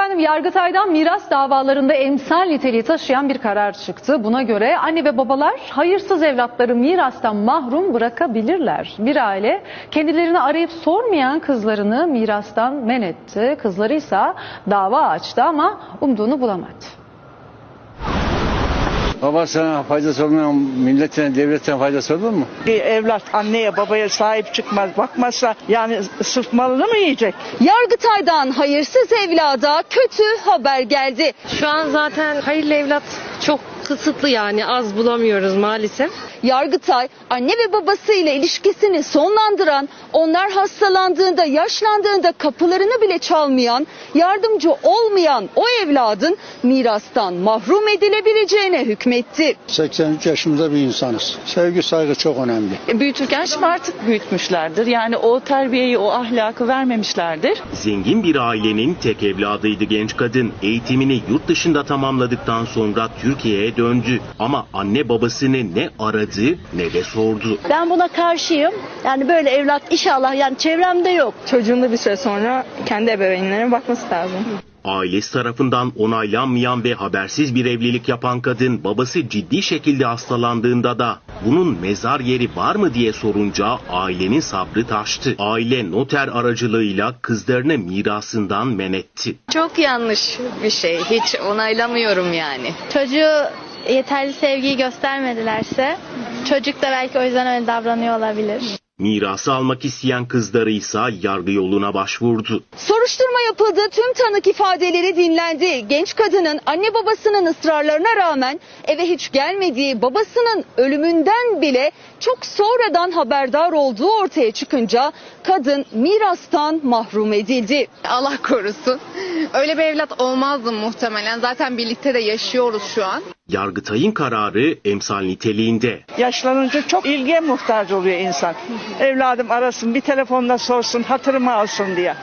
Efendim Yargıtay'dan miras davalarında emsal niteliği taşıyan bir karar çıktı. Buna göre anne ve babalar hayırsız evlatları mirastan mahrum bırakabilirler. Bir aile kendilerini arayıp sormayan kızlarını mirastan men etti. Kızları ise dava açtı ama umduğunu bulamadı. Babasına faydası olmayan milletine, devletine faydası olur mu? Bir evlat anneye babaya sahip çıkmaz bakmazsa yani sırf malını mı yiyecek? Yargıtay'dan hayırsız evlada kötü haber geldi. Şu an zaten hayırlı evlat çok kısıtlı yani az bulamıyoruz maalesef. Yargıtay anne ve babasıyla ilişkisini sonlandıran, onlar hastalandığında, yaşlandığında kapılarını bile çalmayan, yardımcı olmayan o evladın mirastan mahrum edilebileceğine hükmetti. 83 yaşında bir insanız. Sevgi saygı çok önemli. E, büyütürken şımartık büyütmüşlerdir. Yani o terbiyeyi, o ahlakı vermemişlerdir. Zengin bir ailenin tek evladıydı genç kadın. Eğitimini yurt dışında tamamladıktan sonra Türkiye'ye döndü. Ama anne babasını ne aradı ne de sordu. Ben buna karşıyım. Yani böyle evlat inşallah yani çevremde yok. Çocuğun da bir süre sonra kendi ebeveynlerine bakması lazım. Ailesi tarafından onaylanmayan ve habersiz bir evlilik yapan kadın babası ciddi şekilde hastalandığında da bunun mezar yeri var mı diye sorunca ailenin sabrı taştı. Aile noter aracılığıyla kızlarını mirasından men etti. Çok yanlış bir şey. Hiç onaylamıyorum yani. Çocuğu yeterli sevgiyi göstermedilerse çocuk da belki o yüzden öyle davranıyor olabilir. Mirası almak isteyen kızları ise yargı yoluna başvurdu. Soruşturma yapıldı, tüm tanık ifadeleri dinlendi. Genç kadının anne babasının ısrarlarına rağmen eve hiç gelmediği, babasının ölümünden bile çok sonradan haberdar olduğu ortaya çıkınca kadın mirastan mahrum edildi. Allah korusun. Öyle bir evlat olmazdı muhtemelen. Zaten birlikte de yaşıyoruz şu an. Yargıtay'ın kararı emsal niteliğinde. Yaşlanınca çok ilgiye muhtaç oluyor insan. Evladım arasın bir telefonla sorsun hatırımı alsın diye.